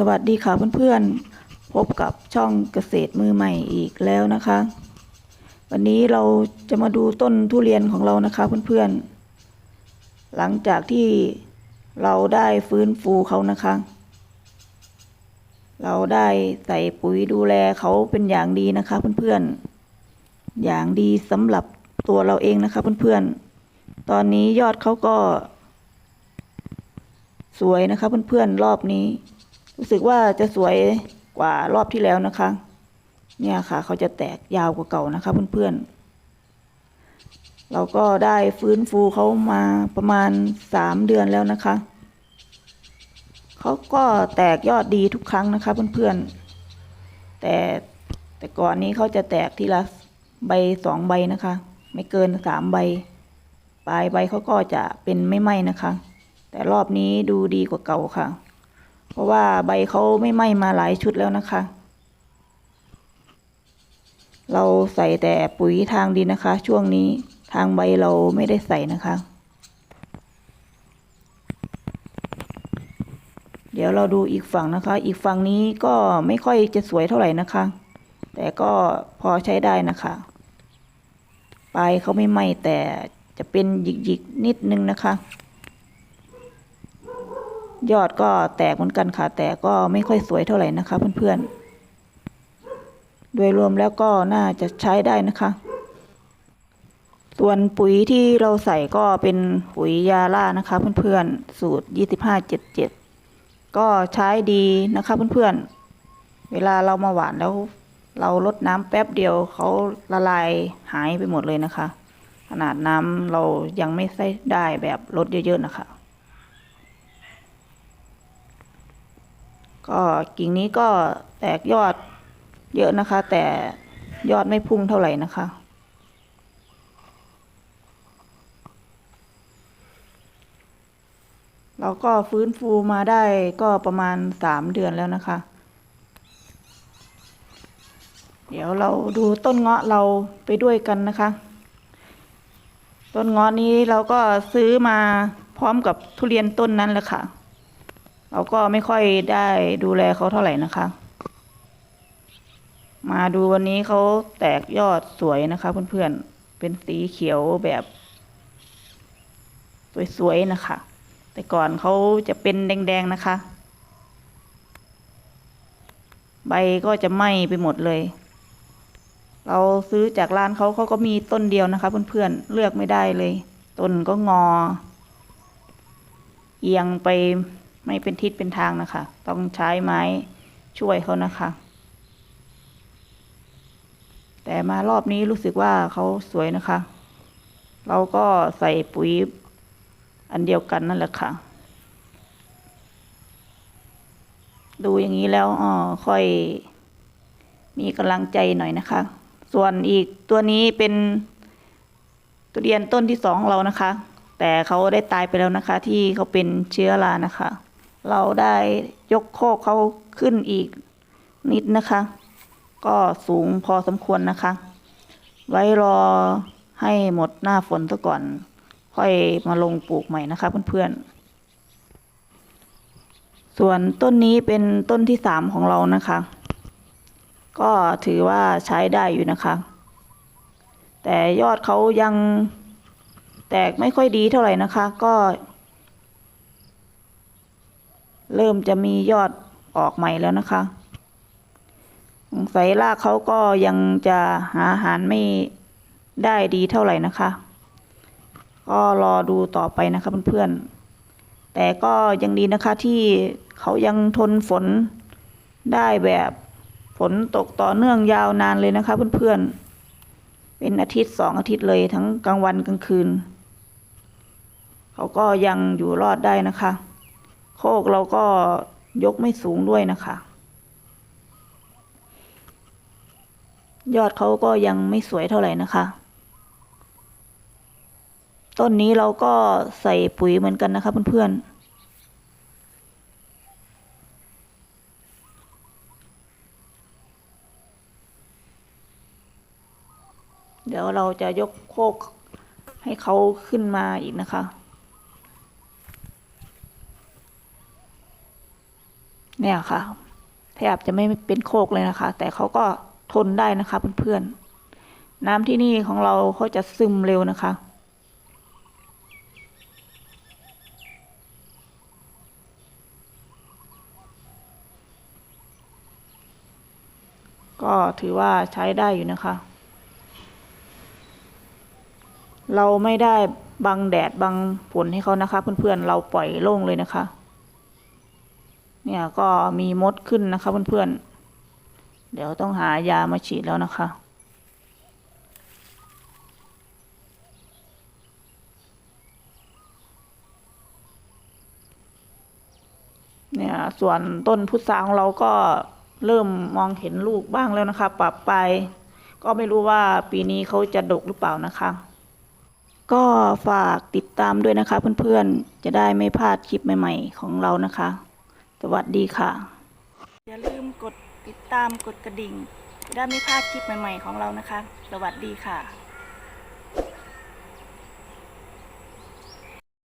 สวัสดีค่ะเพื่อนๆ พบกับช่องเกษตรมือใหม่อีกแล้วนะคะ วันนี้เราจะมาดูต้นทุเรียนของเรานะคะเพื่อนๆ หลังจากที่เราได้ฟื้นฟูเขานะคะ เราได้ใส่ปุ๋ยดูแลเขาเป็นอย่างดีนะคะเพื่อนๆ อย่างดีสำหรับตัวเราเองนะคะเพื่อนๆ ตอนนี้ยอดเขาก็ สวยนะคะเพื่อนๆ รอบนี้ รู้สึกว่าจะสวยกว่ารอบที่แล้วนะคะ เนี่ยค่ะ เขาจะแตกยาวกว่าเก่านะคะเพื่อนๆ เราก็ได้ฟื้นฟูเขามาประมาณสามเดือนแล้วนะคะ เขาก็แตกยอดดีทุกครั้งนะคะเพื่อนๆ แต่แต่ก่อนนี้เขาจะแตกทีละใบสองใบนะคะ ไม่เกินสามใบ ปลายใบเขาก็จะเป็นไม่ไหม้นะคะ แต่รอบนี้ดูดีกว่าเก่าค่ะ เพราะว่าใบเขาไม่ไหม้มาหลายชุดแล้วนะคะ เราใส่แต่ปุ๋ยทางดินนะคะ ช่วงนี้ทางใบเราไม่ได้ใส่นะคะ เดี๋ยวเราดูอีกฝั่งนะคะ อีกฝั่งนี้ก็ไม่ค่อยจะสวยเท่าไหร่นะคะ แต่ก็พอใช้ได้นะคะปลายเขาไม่ไหม้แต่จะเป็นหยิกๆนิดนึงนะคะ ยอดก็แตกเหมือนกันค่ะ แต่ก็ไม่ค่อยสวยเท่าไหร่นะคะ เพื่อนๆ โดยรวมแล้วก็น่าจะใช้ได้นะคะ ส่วนปุ๋ยที่เราใส่ก็เป็นปุ๋ยยาล่านะคะ เพื่อนๆ สูตร 2577 ก็ใช้ดีนะคะ เพื่อนๆ เวลาเรามาหวานแล้ว เราลดน้ำแป๊บเดียวเขาละลายหายไปหมดเลยนะคะ ขนาดน้ำเรายังไม่ใส่ได้แบบลดเยอะๆนะคะ ก็กิ่งนี้ก็แตกยอดเยอะนะคะ แต่ยอดไม่พุ่งเท่าไหร่นะคะ เราก็ฟื้นฟูมาได้ก็ประมาณสามเดือนแล้วนะคะ เดี๋ยวเราดูต้นเงาะเราไปด้วยกันนะคะ ต้นเงาะนี้เราก็ซื้อมาพร้อมกับทุเรียนต้นนั้นแหละค่ะ เราก็ไม่ค่อยได้ดูแลเขาเท่าไหร่นะคะ มาดูวันนี้เขาแตกยอดสวยนะคะ เพื่อนๆ เป็นสีเขียวแบบ สวยๆนะคะ แต่ก่อนเขาจะเป็นแดงๆนะคะ ใบก็จะไหม้ไปหมดเลย เราซื้อจากร้านเขาเขาก็มีต้นเดียวนะคะเพื่อนๆ เลือกไม่ได้เลย ต้นก็งอ เอียงไป ไม่เป็นทิศเป็นทางนะคะ ต้องใช้ไม้ช่วยเขานะคะ แต่มารอบนี้รู้สึกว่าเขาสวยนะคะ เราก็ใส่ปุ๋ยอันเดียวกันนั่นแหละค่ะ ดูอย่างนี้แล้วอ๋อค่อยมีกำลังใจหน่อยนะคะ ส่วนอีกตัวนี้เป็นทุเรียนต้นที่สองของเรานะคะ แต่เขาได้ตายไปแล้วนะคะ ที่เขาเป็นเชื้อรานะคะ เราได้ยกโคกเขาขึ้นอีกนิดนะคะ ก็สูงพอสมควรนะคะ ไว้รอให้หมดหน้าฝนซะก่อน ค่อยมาลงปลูกใหม่นะคะเพื่อนๆ ส่วนต้นนี้เป็นต้นที่สามของเรานะคะ ก็ถือว่าใช้ได้อยู่นะคะ แต่ยอดเขายังแตกไม่ค่อยดีเท่าไหร่นะคะ ก็ เริ่มจะมียอดออกใหม่แล้วนะคะสงสัยรากเขาก็ยังจะหาอาหารไม่ได้ดีเท่าไหร่นะคะ ก็รอดูต่อไปนะคะเพื่อนๆ แต่ก็ยังดีนะคะที่เขายังทนฝนได้แบบฝนตกต่อเนื่องยาวนานเลยนะคะเพื่อนๆ เป็นอาทิตย์สองอาทิตย์เลยทั้งกลางวันกลางคืน เขาก็ยังอยู่รอดได้นะคะ โคกเราก็ยกไม่สูงด้วยนะคะ ยอดเขาก็ยังไม่สวยเท่าไหร่นะคะ ต้นนี้เราก็ใส่ปุ๋ยเหมือนกันนะคะเพื่อนๆเดี๋ยวเราจะยกโคกให้เขาขึ้นมาอีกนะคะ เนี่ยค่ะแทบจะไม่เป็นโคกเลยนะคะ แต่เขาก็ทนได้นะคะเพื่อนๆน้ำที่นี่ของเราเขาจะซึมเร็วนะคะก็ถือว่าใช้ได้อยู่นะคะ เราไม่ได้บังแดดบังฝนให้เขานะคะ เพื่อนๆ เราปล่อยโล่งเลยนะคะ เนี่ยก็มีมดขึ้นนะคะเพื่อนๆ เดี๋ยวต้องหายามาฉีดแล้วนะคะ เนี่ยส่วนต้นพุทราของเราก็เริ่มมองเห็นลูกบ้างแล้วนะคะ ปรับไป ก็ไม่รู้ว่าปีนี้เขาจะดกหรือเปล่านะคะ ก็ฝากติดตามด้วยนะคะเพื่อนๆ จะได้ไม่พลาดคลิปใหม่ ๆ ของเรานะคะ สวัสดีค่ะ อย่าลืมกดติดตามกดกระดิ่ง ได้ไม่พลาดคลิปใหม่ ๆ ของเรานะคะ สวัสดีค่ะ